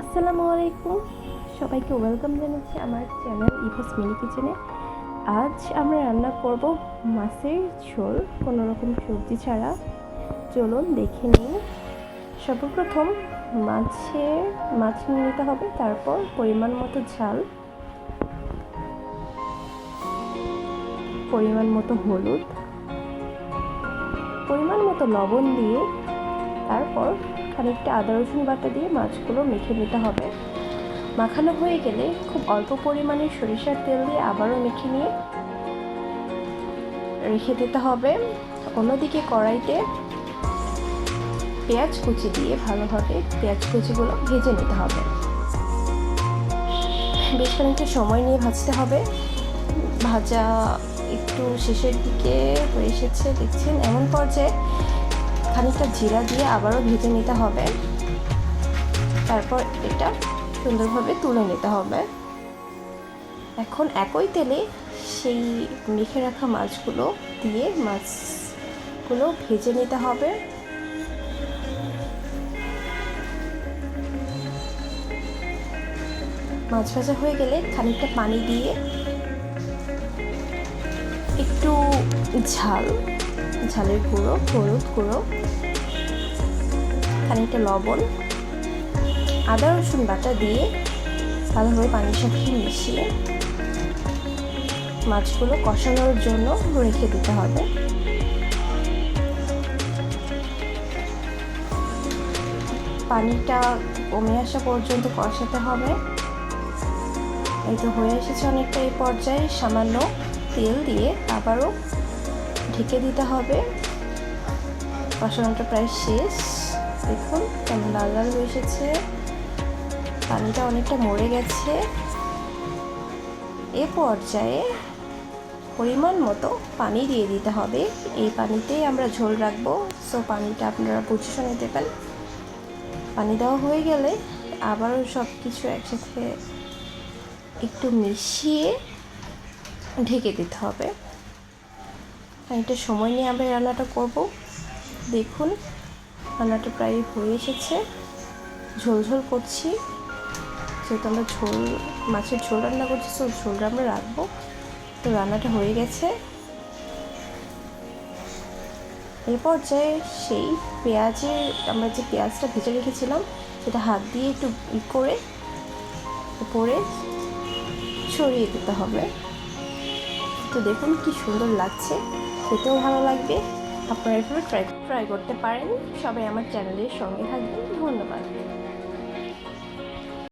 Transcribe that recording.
আসসালামু আলাইকুম। সবাইকে ওয়েলকাম জানাচ্ছি আমার চ্যানেল ইভাস মিনি কিচেনে। আজ আমরা রান্না করব মাছের ঝোল, কোনো রকম সবজি ছাড়া। চলুন দেখে নিই। সর্বপ্রথম মাছের, মাছ নিয়ে নিতে হবে, তারপর পরিমাণ মতো ঝাল। পরিমাণ মতো হলুদ। পরিমাণ মতো লবণ দিয়ে তারপর খানিকটা আদা রসুন বাটা দিয়ে মাছগুলো মেখে নিতে হবে। মাখানো হয়ে গেলে খুব অল্প পরিমাণে সরিষার তেল দিয়ে আবারও মেখে নিয়ে রেখে দিতে হবে। অন্যদিকে কড়াইতে পেঁয়াজ কুচি দিয়ে ভালোভাবে পেঁয়াজ কুচিগুলো ভেজে নিতে হবে। বেশ খানিকটা সময় নিয়ে ভাজতে হবে। ভাজা একটু শেষের দিকে হয়ে এসেছে, দেখছেন? এমন পর্যায়ে খানিকটা জিরা দিয়ে আবারও ভেজে নিতে হবে। তারপর এটা সুন্দরভাবে তুলে নিতে হবে। এখন একই তেলে সেই মেখে রাখা মাছগুলো দিয়ে মাছগুলো ভেজে নিতে হবে। মাছ ভাজা হয়ে গেলে খানিকটা পানি দিয়ে একটু ঝাল ঝালের গুঁড়ো, হলুদ গুঁড়ো, খানিকটা লবণ, আদা, রসুন বাটা দিয়ে ভালোভাবে পানির সাথে মিশিয়ে মাছগুলো কষানোর জন্য রেখে দিতে হবে। পানিটা কমে আসা পর্যন্ত কষাতে হবে। এই তো হয়ে এসেছে অনেকটা এই পর্যায়ে। সামান্য তেল দিয়ে আবারও ঢেকে দিতে হবে। কষানোটা প্রায় শেষ। দেখুন কেমন লাল লাল হয়ে এসেছে। পানিটা অনেকটা মরে গেছে। এ পর্যায়ে পরিমাণ মতো পানি দিয়ে দিতে হবে। এই পানিতেই আমরা ঝোল রাখব। সো পানিটা আপনারা বুঝে শুনে দেবেন। পানি দেওয়া হয়ে গেলে আবারও সব কিছু একসাথে একটু মিশিয়ে ঢেকে দিতে হবে। খানিকটা সময় নিয়ে আমরা রান্নাটা করব। দেখুন, রান্নাটা প্রায় হয়ে এসেছে। ঝোল ঝোল করছি। যেহেতু আমরা ঝোল, মাছের ঝোল রান্না করছি, তো ঝোলটা আমরা রাখব। তো রান্নাটা হয়ে গেছে। এই পর্যায়ে সেই পেঁয়াজের, আমরা যে পেঁয়াজটা ভেজে রেখেছিলাম, সেটা হাত দিয়ে একটু ই করে, উপরে ছড়িয়ে দিতে হবে। তো দেখুন কি সুন্দর লাগছে। খেতেও ভালো লাগবে। আপনারা এভাবে ট্রাই ট্রাই করতে পারেন। সবাই আমার চ্যানেলের সঙ্গে থাকবেন। ধন্যবাদ।